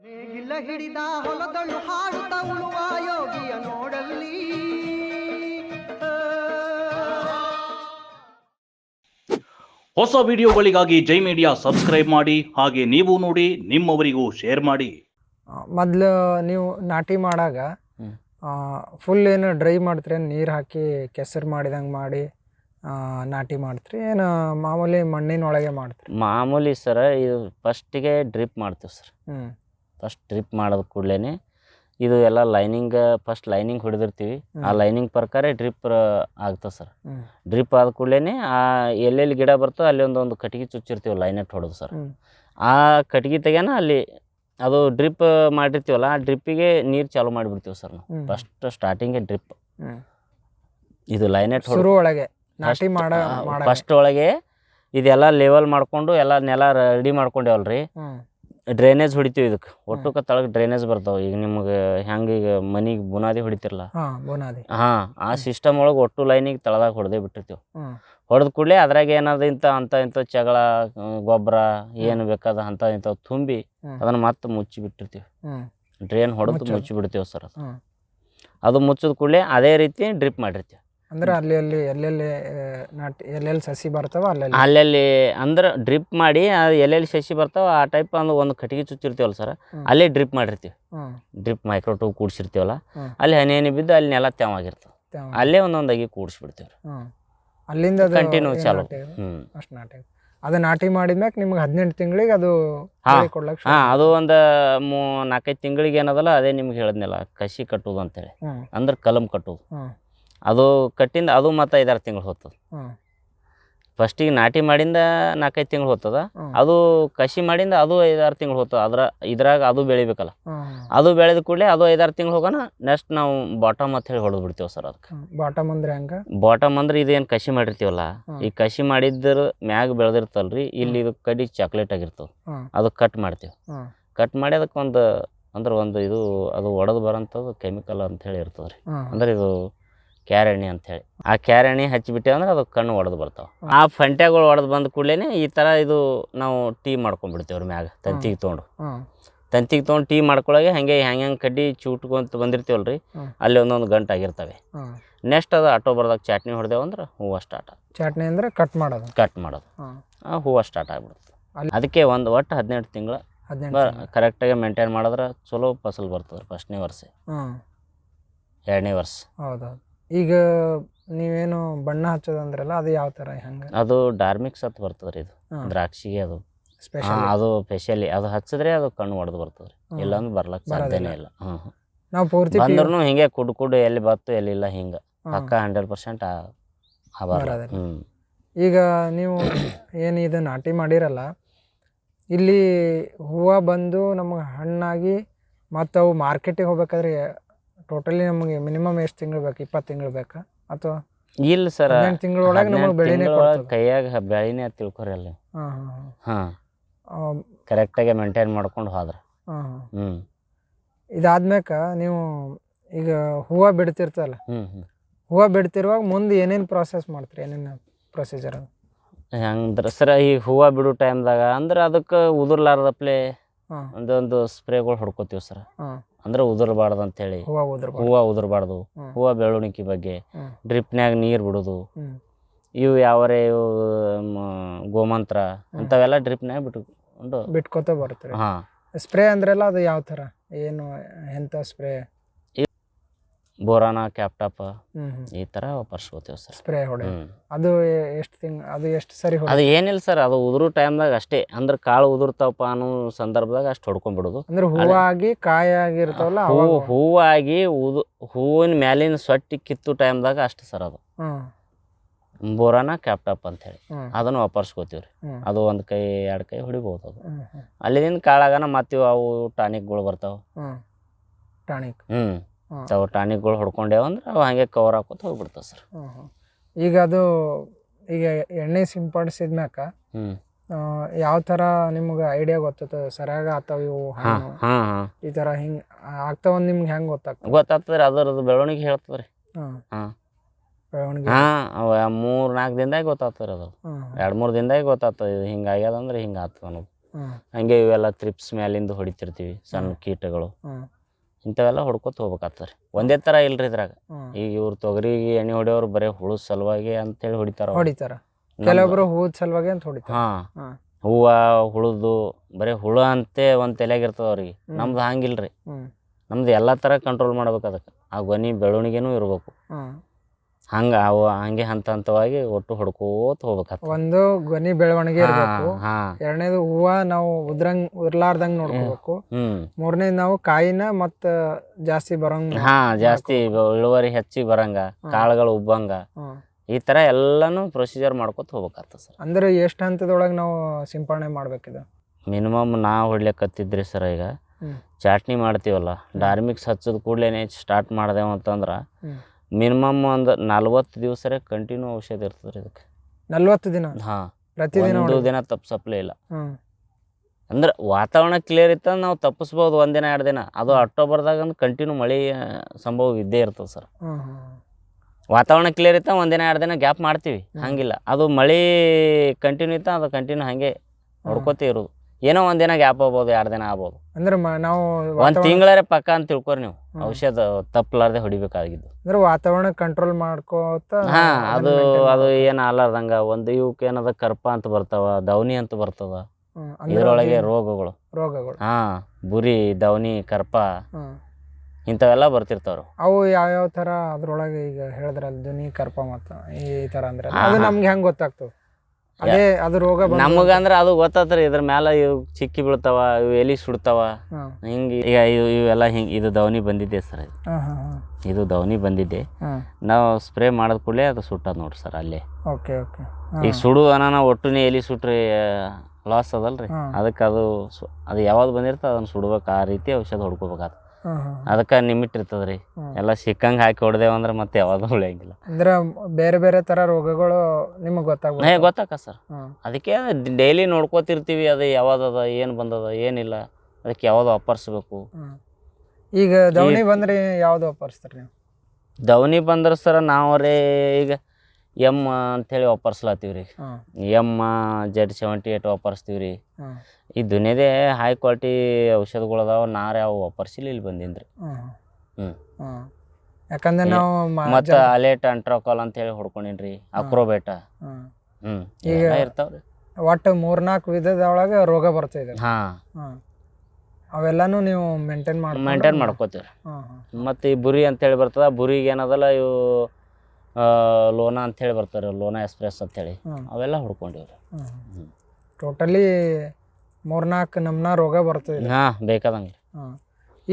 ನೇಗಿಲ ಹಿಡಿದ ಹೊಲದಳು ಹಾಡುತ್ತ ಉಳುವ ಯೋಗಿಯ ನೋಡಲ್ಲಿ. ಹೊಸ ವಿಡಿಯೋಗಳಿಗಾಗಿ ಜೈ ಮೀಡಿಯಾ ಸಬ್ಸ್ಕ್ರೈಬ್ ಮಾಡಿ ಹಾಗೆ ನೀವು ನೋಡಿ ನಿಮ್ಮವರಿಗೂ ಶೇರ್ ಮಾಡಿ. ಮೊದಲು ನೀವು ನಾಟಿ ಮಾಡಾಗ ಫುಲ್ ಏನು ಡ್ರೈ ಮಾಡ್ತೀರಿ? ನೀರು ಹಾಕಿ ಕೆಸರು ಮಾಡಿದಂಗೆ ಮಾಡಿ ಆ, ನಾಟಿ ಮಾಡ್ತೀರಿ? ಏನು ಮಾಮೂಲಿ ಮಣ್ಣಿನೊಳಗೆ ಮಾಡ್ತೀರಿ? ಮಾಮೂಲಿ ಸರ್ ಇದು ಫಸ್ಟಿಗೆ ಡ್ರಿಪ್ ಮಾಡ್ತೀವಿ ಸರ್. ಹ್ಞೂ ಫಸ್ಟ್ ಡ್ರಿಪ್ ಮಾಡಿದ ಕೂಡಲೇ ಇದು ಎಲ್ಲ ಲೈನಿಂಗ್ ಫಸ್ಟ್ ಲೈನಿಂಗ್ ಹೊಡೆದಿರ್ತೀವಿ. ಆ ಲೈನಿಂಗ್ ಪ್ರಕಾರ ಡ್ರಿಪ್ ಆಗ್ತದೆ ಸರ್ ಡ್ರಿಪ್ ಆದ ಕೂಡಲೇ ಆ ಎಲ್ಲೆಲ್ಲಿ ಗಿಡ ಬರ್ತೋ ಅಲ್ಲಿ ಒಂದೊಂದು ಕಟ್ಟಿಗೆ ಚುಚ್ಚಿರ್ತೀವಿ ಲೈನೆಟ್ ಹೊಡೆದು ಸರ್ ಆ ಕಟ್ಟಿಗೆ ತೆಗೆನ ಅಲ್ಲಿ ಅದು ಡ್ರಿಪ್ ಮಾಡಿರ್ತೀವಲ್ಲ ಆ ಡ್ರಿಪ್ಪಿಗೆ ನೀರು ಚಾಲು ಮಾಡಿಬಿಡ್ತೀವಿ ಸರ್ ನಾವು. ಫಸ್ಟ್ ಸ್ಟಾರ್ಟಿಂಗೆ ಡ್ರಿಪ್ ಇದು ಲೈನೆಟ್ ಒಳಗೆ ಫಸ್ಟ್ ಒಳಗೆ ಇದೆಲ್ಲ ಲೆವೆಲ್ ಮಾಡ್ಕೊಂಡು ಎಲ್ಲ ನೆಲ ರೆಡಿ ಮಾಡ್ಕೊಂಡೇವಲ್ರಿ. ಡ್ರೈನೇಜ್ ಹೊಡಿತೀವಿ ಇದಕ್ಕೆ ಒಟ್ಟುಕ ತಳಗೆ ಡ್ರೈನೇಜ್ ಬರ್ತಾವ. ಈಗ ನಿಮಗೆ ಹೆಂಗೆ ಈಗ ಮನಿಗೆ ಬುನಾದಿ ಹೊಡಿತಿರಲ್ಲ ಹಾಂ ಬುನಾದಿ. ಹಾಂ ಆ ಸಿಸ್ಟಮ್ ಒಳಗೆ ಒಟ್ಟು ಲೈನಿಗೆ ತಳದಾಗ ಹೊಡೆದೇ ಬಿಟ್ಟಿರ್ತೀವಿ. ಹೊಡೆದ ಕೂಡಲೇ ಅದ್ರಾಗ ಏನಾದ ಇಂಥ ಅಂತ ಇಂಥ ಚಗಳ ಗೊಬ್ಬರ ಏನು ಬೇಕಾದ ಅಂತ ಇಂಥವು ತುಂಬಿ ಅದನ್ನ ಮತ್ತೆ ಮುಚ್ಚಿ ಬಿಟ್ಟಿರ್ತೀವಿ ಡ್ರೈನ್ ಹೊಡೆದು ಮುಚ್ಚಿ ಬಿಡ್ತೀವಿ ಸರ್ ಅದು. ಅದು ಮುಚ್ಚಿದ ಕೂಡಲೇ ಅದೇ ರೀತಿ ಡ್ರಿಪ್ ಮಾಡಿರ್ತೀವಿ. ಅಂದ್ರೆ ಅಲ್ಲಿ ಅಲ್ಲಿ ಎಲ್ಲೆಲ್ಲಿ ನಾಟಿ ಎಲ್ಲೆಲ್ಲಿ ಸಸಿ ಬರ್ತಾವ ಅಲ್ಲೆಲ್ಲಿ? ಅಲ್ಲೆಲ್ಲಿ ಅಂದ್ರೆ ಡ್ರಿಪ್ ಮಾಡಿ ಅದು ಎಲ್ಲೆಲ್ಲಿ ಸಸಿ ಬರ್ತಾವ ಆ ಟೈಪ್ ಅಂದ್ರೆ ಒಂದು ಕಟ್ಟಿಗೆ ಚುಚ್ಚಿರ್ತೀವಲ್ಲ ಸರ್. ಅಲ್ಲೇ ಡ್ರಿಪ್ ಮಾಡಿರ್ತೀವಿ. ಡ್ರಿಪ್ ಮೈಕ್ರೋ ಟ್ಯೂಬ್ ಕೂಡಿಸಿರ್ತೀವಲ್ಲ. ಅಲ್ಲಿ ಹನಿ ಹನಿ ಬಿದ್ದು ಅಲ್ಲಿ ನೆಲ ತೆವಾಗಿರ್ತವೆ ಅಲ್ಲೇ ಒಂದೊಂದಾಗಿ ಕೂಡಿಸ್ಬಿಡ್ತೀವಿ ಅಲ್ಲಿಂದ ಅದು ಕಂಟಿನ್ಯೂ ಚಾಲು? ಅಷ್ಟು ನಾಟಿ ಅದು. ನಾಟಿ ಮಾಡಿದ್ಮ್ಯಾಕ ನಿಮ್ಗೆ ಹದಿನೆಂಟು ತಿಂಗಳಿಗೆ ಅದು ಶುರು ಹಾಂ ಅದು ಒಂದು ಮೂ ನಾಲ್ಕೈದು ತಿಂಗಳಿಗೆ ಏನದಲ್ಲ ಅದೇ ನಿಮ್ಗೆ ಹೇಳಿದ್ನಲ್ಲ ಕಸಿ ಕಟ್ಟೋದು ಅಂತೇಳಿ. ಅಂದ್ರೆ ಕಲಮ್ ಕಟ್ಟೋದು. ಹ್ಞೂ ಅದು ಕಟ್ಟಿಂದ ಅದು ಮತ್ತು ಐದಾರು ತಿಂಗಳು ಹೋಗ್ತದೆ ಫಸ್ಟಿಗೆ ನಾಟಿ ಮಾಡಿಂದ ನಾಲ್ಕೈದು ತಿಂಗಳು ಹೋಗ್ತದ ಅದು ಕಸಿ ಮಾಡಿಂದ ಅದು ಐದಾರು ತಿಂಗಳು ಹೋಗ್ತದೆ ಅದ್ರ ಇದ್ರಾಗ ಅದು ಬೆಳಿಬೇಕಲ್ಲ. ಅದು ಬೆಳೆದ ಕೂಡಲೇ ಅದು ಐದಾರು ತಿಂಗಳು ಹೋಗೋಣ ನೆಕ್ಸ್ಟ್ ನಾವು ಬಾಟಮ್ ಅಂತ ಹೇಳಿ ಹೊಡೆದು ಬಿಡ್ತೀವಿ ಸರ್ ಅದಕ್ಕೆ. ಬಾಟಮ್ ಅಂದ್ರೆ ಹೆಂಗ? ಬಾಟಮ್ ಅಂದ್ರೆ ಇದೇನು ಕಸಿ ಮಾಡಿರ್ತೀವಲ್ಲ ಈ ಕಸಿ ಮಾಡಿದ್ರ ಮ್ಯಾಗ ಬೆಳೆದಿರ್ತಲ್ರಿ ಇಲ್ಲಿ ಇದು ಕಡಿ ಚಾಕ್ಲೇಟ್ ಆಗಿರ್ತವೆ. ಅದು ಕಟ್ ಮಾಡ್ತೀವಿ. ಕಟ್ ಮಾಡಿ ಅದಕ್ಕೊಂದು ಅಂದ್ರೆ ಒಂದು ಇದು ಅದು ಒಡೆದು ಬರೋಂಥದ್ದು ಕೆಮಿಕಲ್ ಅಂತ ಹೇಳಿ ಇರ್ತದೆ ರೀ ಅಂದ್ರೆ ಇದು ಕ್ಯಾರೆಣ್ಣೆ ಅಂತೇಳಿ ಆ ಕ್ಯಾರಣಿ ಹಚ್ಚಿಬಿಟ್ಟೆ ಅಂದ್ರೆ ಅದು ಕಣ್ಣು ಒಡೆದು ಬರ್ತಾವೆ. ಆ ಫಂಟ್ಯಾಗಳು ಒಡೆದು ಬಂದ ಕೂಡಲೇ ಈ ಥರ ಇದು ನಾವು ಟೀ ಮಾಡ್ಕೊಂಡ್ಬಿಡ್ತೀವಿ ಅವ್ರ ಮ್ಯಾಗ ತಂತಿಗೆ ತೊಗೊಂಡು. ತಂತಿಗೆ ತೊಗೊಂಡು ಟೀ ಮಾಡ್ಕೊಳಗೆ ಹಂಗೆ ಹೆಂಗೆ ಹೆಂಗೆ ಕಡ್ಡಿ ಚೂಟ್ಕೊಂತ ಬಂದಿರ್ತೀವಲ್ಲ ರೀ. ಅಲ್ಲಿ ಒಂದೊಂದು ಗಂಟೆ ಆಗಿರ್ತವೆ. ನೆಕ್ಸ್ಟ್ ಅದು ಆಟೋ ಚಾಟ್ನಿ ಚಟ್ನಿ ಹೊಡೆದೇವು ಅಂದ್ರೆ ಹೂವು ಸ್ಟಾರ್ಟ್ ಚಾಟ್ನಿ ಅಂದ್ರೆ ಕಟ್ ಮಾಡೋದು. ಕಟ್ ಮಾಡೋದು. ಆ ಹೂವು ಸ್ಟಾರ್ಟ್ ಆಗ್ಬಿಡುತ್ತೆ ಅದಕ್ಕೆ ಒಂದು ಒಟ್ಟು ಹದಿನೆಂಟು ತಿಂಗಳು. ಕರೆಕ್ಟಾಗಿ ಮೇಂಟೈನ್ ಮಾಡಿದ್ರೆ ಚಲೋ ಫಸಲು ಬರ್ತದೆ ಫಸ್ಟ್ನೇ ವರ್ಷ. ಎರಡನೇ ವರ್ಷ. ಹೌದೌದು. ಈಗ ನೀವೇನು ಬಣ್ಣ ಹಚ್ಚೋದಂದ್ರಲ್ಲ ಅದು ಯಾವ ಥರ ಹೆಂಗೆ? ಅದು ಡಾರ್ಮಿಕ್ಸ್ ಅಂತ ಬರ್ತದೆ ರೀ ಇದು. ದ್ರಾಕ್ಷಿ ದ್ರಾಕ್ಷಿಗೆ ಅದು. ಹಾ, ಸ್ಪೆಷಲ್ ಅದು ಸ್ಪೆಷಲಿ ಅದು ಹಚ್ಚಿದ್ರೆ ಅದು ಕಣ್ಣು ಹೊಡೆದು ಬರ್ತದೆ. ರೀ ಇಲ್ಲಾಂದ್ರೆ ಬರ್ಲಕ್ಕೆ. ಸಾಧ್ಯನೇ ಇಲ್ಲ. ಹ್ಞೂ ನಾವು ಪೂರ್ತಿ ಬಂದ್ರೂ ಹಿಂಗೆ ಕುಡ್ ಕುಡ್ ಎಲ್ಲಿ ಬತ್ತು ಎಲ್ಲಿಲ್ಲ ಹಿಂಗೆ. ಪಕ್ಕ ಹಂಡ್ರೆಡ್ ಪರ್ಸೆಂಟ್ ಬರಲ್ಲ ಬರೋದಿಲ್ಲ. ಹ್ಞೂ ಈಗ ನೀವು ಏನು ಇದು ನಾಟಿ ಮಾಡಿರಲ್ಲ ಇಲ್ಲಿ ಹೂವು ಬಂದು ನಮಗೆ ಹಣ್ಣಾಗಿ ಮತ್ತು ಅವು ಮಾರ್ಕೆಟಿಗೆ ಹೋಗ್ಬೇಕಾದ್ರೆ ಟೋಟಲಿ ನಮಗೆ ಮಿನಿಮಮ್ ಎಷ್ಟು ತಿಂಗಳು ಬೇಕು? ಇಪ್ಪತ್ತು ತಿಂಗಳು ಬೇಕಾ? ಅಥವಾ ಇಲ್ಲ ಸರ್ ಹದಿನೆಂಟು ತಿಂಗಳೊಳಗೆ ನಮಗೆ ಬೆಳೆನೇ ಕೈಯಾಗ ಬೆಳಿನೇ ತಿಳ್ಕೊರಿ ಅಲ್ಲಿ. ಹಾಂ ಕರೆಕ್ಟಾಗಿ ಮೇಂಟೈನ್ ಮಾಡ್ಕೊಂಡು ಹೋದ್ರೆ. ಹ್ಞೂ ಇದಾದ್ಮ್ಯಾಕ ನೀವು ಈಗ ಹೂವು ಬಿಡ್ತಿರ್ತಲ್ಲ ಹೂವು ಬಿಡ್ತಿರುವಾಗ ಮುಂದೆ ಏನೇನು ಪ್ರಾಸೆಸ್ ಮಾಡ್ತೀರಿ? ಏನೇನು ಪ್ರೊಸೀಜರ್ ಹೆಂಗಂದ್ರೆ ಹೆಂಗ್ರ ಸರ ಈ ಹೂವು ಬಿಡೋ ಟೈಮ್ದಾಗ ಅಂದ್ರೆ ಅದಕ್ಕೆ ಉದುರ್ಲಾರ್ದಪ್ಲೆ ಒಂದೊಂದು ಸ್ಪ್ರೇಗಳು ಹೊಡ್ಕೋತೀವಿ ಸರ್. ಹಾಂ. ಅಂದ್ರೆ ಉದುರ್ಬಾರ್ದು ಅಂತೇಳಿ. ಹೇಳಿ ಉದ್ರಬಾರ್ದು. ಹೂವು ಉದುರ್ಬಾರ್ದು. ಹ್ಮ್. ಹೂವು ಬೆಳವಣಿಗೆ ಬಗ್ಗೆ ಹ್ಮ್. ಡ್ರಿಪ್ನ್ಯಾಗ ನೀರು ಬಿಡೋದು. ಇವು ಯಾವರೇ ಇವು ಮ- ಗೋಮಂತ್ರ ಅಂಥವೆಲ್ಲ ಡ್ರಿಪ್ನ್ಯಾಗ ಬಿಟ್ಕೊಂಡು ಬಿಟ್ಕೋತ ಬರ್ತಾರೆ. ಹಾಂ. ಸ್ಪ್ರೇ ಅಂದ್ರೆಲ್ಲ ಅದು ಯಾವ ಥರ ಏನು ಎಂಥ ಸ್ಪ್ರೇ? ಬೋರಾನ ಕ್ಯಾಪ್ಟಾಪ್ ಈ ತರ ವಾಪರ್ಸ್ಕೋತೀವಿ ಸರ್. ಸ್ಪ್ರೇ ಹೊಡೆ. ಅದು ಎಷ್ಟು ತಿಂಗ್ ಅದು ಎಷ್ಟು ಸರಿ ಹೊಡೆ? ಅದು ಏನಿಲ್ಲ ಸರ್ ಅದು ಉದುರು ಟೈಮ್ದಾಗ ಅಷ್ಟೇ. ಅಂದ್ರೆ ಕಾಳು ಉದುರ್ತಾವಪ್ಪ ಅನ್ನೋ ಸಂದರ್ಭದಾಗ ಅಷ್ಟು ಹೊಡ್ಕೊಂಡ್ಬಿಡೋದು ಅಂದ್ರೆ ಹೂವಾಗಿ ಕಾಯಿ ಆಗಿರ್ತಾವಲ್ಲ ಹೂವು ಹೂವಾಗಿ ಉದು ಹೂವಿನ ಮ್ಯಾಲಿನ ಸೊಟ್ಟಿ ಕಿತ್ತು ಟೈಮ್ದಾಗ ಅಷ್ಟು ಸರ್ ಅದು. ಬೋರಾನ ಕ್ಯಾಪ್ಟಾಪ್ ಅಂತೇಳಿ ಹೇಳಿ ಅದನ್ನು ವಾಪರ್ಸ್ಕೋತೀವಿ ರೀ ಅದು ಒಂದು ಕೈ ಎರಡು ಕೈ ಹೊಡಿಬೋದು ಅದು. ಅಲ್ಲಿಂದ ಕಾಳಾಗನ ಮತ್ತೆ ಅವು ಟಾನಿಕ್ಗಳು ಬರ್ತಾವೆ. ಟಾನಿಕ್. ಹ್ಞೂ ಅವು ಟಾನಿಕ್ಗಳು ಹೊಡ್ಕೊಂಡೇವು ಅಂದ್ರೆ ಅವು ಹಾಗೆ ಕವರ್ ಹಾಕೋತ ಹೋಗ್ಬಿಡ್ತಾವೆ ಸರ್. ಈಗ ಅದು ಈಗ ಎಣ್ಣೆ ಸಿಂಪಡಿಸಿದ ಮ್ಯಾಕ ಯಾವ ಥರ ನಿಮ್ಗೆ ಐಡಿಯಾ ಗೊತ್ತದ? ಸರಿಯಾಗ ಆತಾವ ಇವು ಈ ಥರ ಹಿಂಗೆ ಆಗ್ತಾವ ನಿಮ್ಗೆ ಹೆಂಗೆ ಗೊತ್ತಾಗ್ತದೆ? ಗೊತ್ತಾಗ್ತದ್ರಿ ಅದರದ್ದು ಬೆಳವಣಿಗೆ ಹೇಳ್ತದ್ರಿ. ಹಾಂ. ಹಾಂ ಅವು ಮೂರು ನಾಲ್ಕು ದಿನದಾಗ ಗೊತ್ತಾಗ್ತದೆ ರೀ ಅದು ಎರಡು ಮೂರು ದಿನದಾಗ ಗೊತ್ತಾಗ್ತದೆ ಇದು ಹಿಂಗೆ ಆಗ್ಯದ ಅಂದ್ರೆ ಹಿಂಗೆ ಆಗ್ತದೆ ಅನ್ನೋದು. ಹಂಗೆ ಇವೆಲ್ಲ ತ್ರಿಪ್ಸ್ ಮ್ಯಾಲಿಂದ ಹೊಡಿತಿರ್ತೀವಿ ಸಣ್ಣ ಕೀಟಗಳು. ಇಂಥವೆಲ್ಲ ಹೊಡ್ಕೊತ ಹೋಗ್ಬೇಕಾಗ್ತದೆ. ರೀ ಒಂದೇ ಥರ ಇಲ್ರಿ ಇದ್ರಾಗ. ಈಗ ಇವ್ರು ತೊಗರಿಗೆ ಎಣ್ಣೆ ಹೊಡೆಯೋರು ಬರೀ ಹುಳು ಸಲುವಾಗಿ ಅಂತೇಳಿ ಹೊಡಿತಾರ. ಹೊಡಿತಾರ. ಕೆಲವೊಬ್ರು ಹೂ ಸಲುವಾಗಿ ಅಂತ ಹೊಡಿತಾರ. ಹಾ. ಹೂವ ಹುಳುದು ಬರೀ ಹುಳ ಅಂತೆ ಒಂದು ತಲೆಯಾಗ ಇರ್ತದ ಅವ್ರಿಗೆ. ನಮ್ದು ಹಂಗಿಲ್ರಿ. ನಮ್ದು ಎಲ್ಲ ಥರ ಕಂಟ್ರೋಲ್ ಮಾಡ್ಬೇಕು ಅದಕ್ಕೆ. ಆ ಗೊನಿ ಬೆಳವಣಿಗೆನೂ ಇರ್ಬೇಕು. ಹಂಗೆ ಅವು ಹಂಗೆ ಹಂತ ಹಂತವಾಗಿ ಒಟ್ಟು ಹೊಡ್ಕೋತ ಹೋಗ್ಬೇಕು ಒಂದು ಗೊನಿ ಬೆಳವಣಿಗೆ ಇರ್ಬೇಕು. ಎರಡನೇದು ಹೂವ ನಾವು ಉದ್ರಂಗ್ ಉರ್ಲಾರ್ದಂಗ್ ನೋಡ್ಕೋಬೇಕು. ಮೂರನೇದು ನಾವು ಕಾಯಿನ ಮತ್ತ ಜಾಸ್ತಿ ಬರಂಗ್ ಹಾ ಜಾಸ್ತಿ ಇಳುವರಿ ಹೆಚ್ಚಿಗೆ ಬರಂಗ ಕಾಳುಗಳು ಉಬ್ಬಂಗ ಈ ತರ ಎಲ್ಲಾನು ಪ್ರೊಸೀಜರ್ ಮಾಡ್ಕೋತ ಹೋಗ್ಬೇಕಾಗ್ತದೆ ಸರ್. ಅಂದ್ರೆ ಎಷ್ಟು ಹಂತದೊಳಗೆ ನಾವು ಸಿಂಪರಣೆ ಮಾಡ್ಬೇಕಿದ ಮಿನಿಮಮ್ ನಾ ಹೊಡ್ಲಿಕ್ಕತ್ತಿದ್ರಿ ಸರ್ ಈಗ. ಚಾಟ್ನಿ ಮಾಡ್ತೀವಲ್ಲ ಡಾರ್ಮಿಕ್ಸ್ ಹಚ್ಚದ ಕೂಡಲೇ ಸ್ಟಾರ್ಟ್ ಮಾಡ್ದೇವು ಅಂತಂದ್ರೆ. ಮಿನಿಮಮ್ ಒಂದು ನಲ್ವತ್ತು ದಿವಸ ಕಂಟಿನ್ಯೂ ಔಷಧ ಇರ್ತದೆ ರೀ ಇದಕ್ಕೆ. ನಲ್ವತ್ತು ದಿನ? ಹಾಂ. ಪ್ರತಿದಿನ ಒಂದು ದಿನ ದಿನ ತಪ್ಸಪ್ಲೇ ಇಲ್ಲ. ಅಂದ್ರೆ ವಾತಾವರಣ ಕ್ಲಿಯರ್ ಇತ್ತ ನಾವು ತಪ್ಪಿಸ್ಬೋದು ಒಂದಿನ ಎರಡು ದಿನ. ಅದು ಅಕ್ಟೋಬರ್ದಾಗ ಅಂದ್ರೆ ಕಂಟಿನ್ಯೂ ಮಳೆ ಸಂಭವ ಇದ್ದೇ ಇರ್ತದೆ ಸರ್ ವಾತಾವರಣ ಕ್ಲಿಯರ್ ಇತ್ತ ಒಂದಿನ ಎರಡು ದಿನ ಗ್ಯಾಪ್ ಮಾಡ್ತೀವಿ. ಹಂಗಿಲ್ಲ. ಅದು ಮಳೆ ಕಂಟಿನ್ಯೂ ಇತ್ತ ಅದು ಕಂಟಿನ್ಯೂ ಹಾಗೆ ನೋಡ್ಕೋತ ಇರೋದು. ಏನೋ ಒಂದಿನ ಗ್ಯಾಪ್ ಆಗ್ಬೋದು ಎರಡು ದಿನ ಆಗ್ಬೋದು ಅಂದ್ರೆ ಮ- ನಾವು ಒಂದು ವಾತಾವರಣ ತಿಂಗಳೇ ಪಕ್ಕ ಅಂತ ತಿಳ್ಕೊರಿ ನೀವು ಹ್ಮ್. ಔಷಧ ತಪ್ಪಲಾರ್ದೆ ಹೊಡಿಬೇಕಾಗಿದ್ದು ಅಂದ್ರೆ ವಾತಾವರಣ ಕಂಟ್ರೋಲ್ ಮಾಡ್ಕೋತ ಹಾ ಅದು ಅದು. ಏನು ಆಲಾರ್ದಂಗ ಒಂದು ಇವಕ್ಕೆ ಏನದ ಕರ್ಪ ಅಂತ ಬರ್ತಾವ ದವನಿ ಅಂತ ಬರ್ತದ ಇದ್ರೊಳಗೆ ಇದರೊಳಗೆ ರೋಗಗಳು ರೋಗಗಳು ಹಾ ಬುರಿ ದವನಿ ಕರ್ಪ ಹ್ಮ್. ಇಂಥವೆಲ್ಲ ಬರ್ತಿರ್ತಾವ್ರು ಅವು ಯಾವ್ಯಾವ ತರ ಅದ್ರೊಳಗೆ ಈಗ ಹೇಳಿದ್ರಲ್ಲ ಧ್ವನಿ ಕರ್ಪ ಮತ್ತ ಈ ತರ ಅಂದ್ರೆ ಅದು ಹಾ. ನಮ್ಗೆ ಹೆಂಗ್ ಗೊತ್ತಾಗ್ತದೆ ಅದೇ ಅದು ರೋಗ ನಮಗಂದ್ರ ಅದು ಗೊತ್ತಾತ್ರಿ ಇದ್ರ ಮ್ಯಾಲ ಇವು ಚಿಕ್ಕಿ ಬೀಳ್ತಾವ ಇವು ಎಲಿ ಸುಡ್ತಾವ. ಹಿಂಗ ಈಗ ಇವು ಇವೆಲ್ಲ ಹಿಂಗೆ ಇದು ದವನಿ ಬಂದಿದೆ ಸರ್ ಇದು. ದವನಿ ಬಂದಿದೆ ನಾವು ಸ್ಪ್ರೇ ಮಾಡದ್ ಕೂಡಲೇ ಅದು ಸುಟ್ಟದ್ ನೋಡ್ರಿ ಸರ್ ಅಲ್ಲೇ. Okay okay. ಈಗ ಸುಡು ಅನಾನ ಒಟ್ಟುನೇ ಎಲಿ ಸುಟ್ರಿ ಲಾಸ್ ಅದಲ್ರಿ. ಅದಕ್ಕೆ ಅದು ಅದು ಯಾವ್ದು ಬಂದಿರ್ತ ಅದನ್ನ ಸುಡ್ಬೇಕು ಆ ರೀತಿ ಔಷಧ ಹೊಡ್ಕೋಬೇಕಾಗ್ತದೆ ಅದಕ್ಕೆ ನಿಮಿಟ್ ಇರ್ತದೆ ರೀ. ಎಲ್ಲ ಸಿಕ್ಕಂಗೆ ಹಾಕಿ ಹೊಡೆದೇವು ಅಂದ್ರೆ ಮತ್ತೆ ಯಾವುದು ಉಳಿಯಂಗಿಲ್ಲ. ಅಂದ್ರೆ ಬೇರೆ ಬೇರೆ ತರ ರೋಗಗಳು ನಿಮಗೆ ಗೊತ್ತಾಗ ಹೇ ಗೊತ್ತಾಕ ಸರ್. ಅದಕ್ಕೆ ಡೈಲಿ ನೋಡ್ಕೋತಿರ್ತೀವಿ ಅದು ಯಾವ್ದದ ಏನು ಬಂದದ ಏನಿಲ್ಲ. ಅದಕ್ಕೆ ಯಾವ್ದು ವಾಪರ್ಸ್ಬೇಕು ಈಗ ದವಣಿ ಬಂದ್ರೆ ಯಾವ್ದು ವಾಪರಿಸ್ತೀರಿ ನೀವು? ದವನಿ ಬಂದ್ರೆ ಸರ ರೀ ಈಗ ಎಂ ಅಂತೇಳಿ ವಾಪರ್ಸ್ಲತ್ತೀವಿ ರೀ ಎಂ ಜೆಡ್ ಸೆವೆಂಟಿ ಏಟ್ ವಾಪರ್ಸ್ತೀವಿ ರೀ ಈ ದುನಿಯದೇ ಹೈ ಕ್ವಾಲಿಟಿ ಔಷಧಗಳು ಅದಾವ ನಾರು ಯಾವ ವಾಪರ್ಸಿಲ್ಲ ಇಲ್ಲಿ ಬಂದೀನಿ ರೀ ಹಾ. ಹ್ಮ್. ಹಾ. ಯಾಕಂದ್ರೆ ನಾವು ಮತ್ತೆ ಅಲೇಟ್ ಅಂಟ್ರೋಕಾಲ್ ಅಂತೇಳಿ ಹೇಳಿ ರೀ ಅಕ್ರೋಬೇಟ. ಹ್ಞೂ ಇರ್ತಾವ್ರಿ. ಒಟ್ಟು ಮೂರ್ನಾಲ್ಕು ವಿಧದೊಳಗೆ ರೋಗ ಬರ್ತಿದೆ ಹಾಂ. ಅವೆಲ್ಲಾನು ನೀವು ಮೇಂಟೈನ್ ಮಾಡಿ ಮೇಂಟೈನ್ ಮಾಡ್ಕೋತೀವಿ ಮತ್ತು ಈ ಬುರಿ ಅಂತೇಳಿ ಬರ್ತದೆ ಬುರಿಗೆ ಏನದಲ್ಲ ಇವು ಲೋನಾ ಅಂತೇಳಿ ಬರ್ತಾರೆ ಲೋನಾ ಎಕ್ಸ್ಪ್ರೆಸ್ ಅಂತೇಳಿ. ಅವೆಲ್ಲ ಹುಡ್ಕೊಂಡಿವ್ರಿ. ಟೋಟಲಿ ಮೂರ್ನಾಲ್ಕು ನಮ್ನ ರೋಗ ಬರ್ತದೆ. ಹಾಂ ಬೇಕಾದಂಗೆ. ಹಾಂ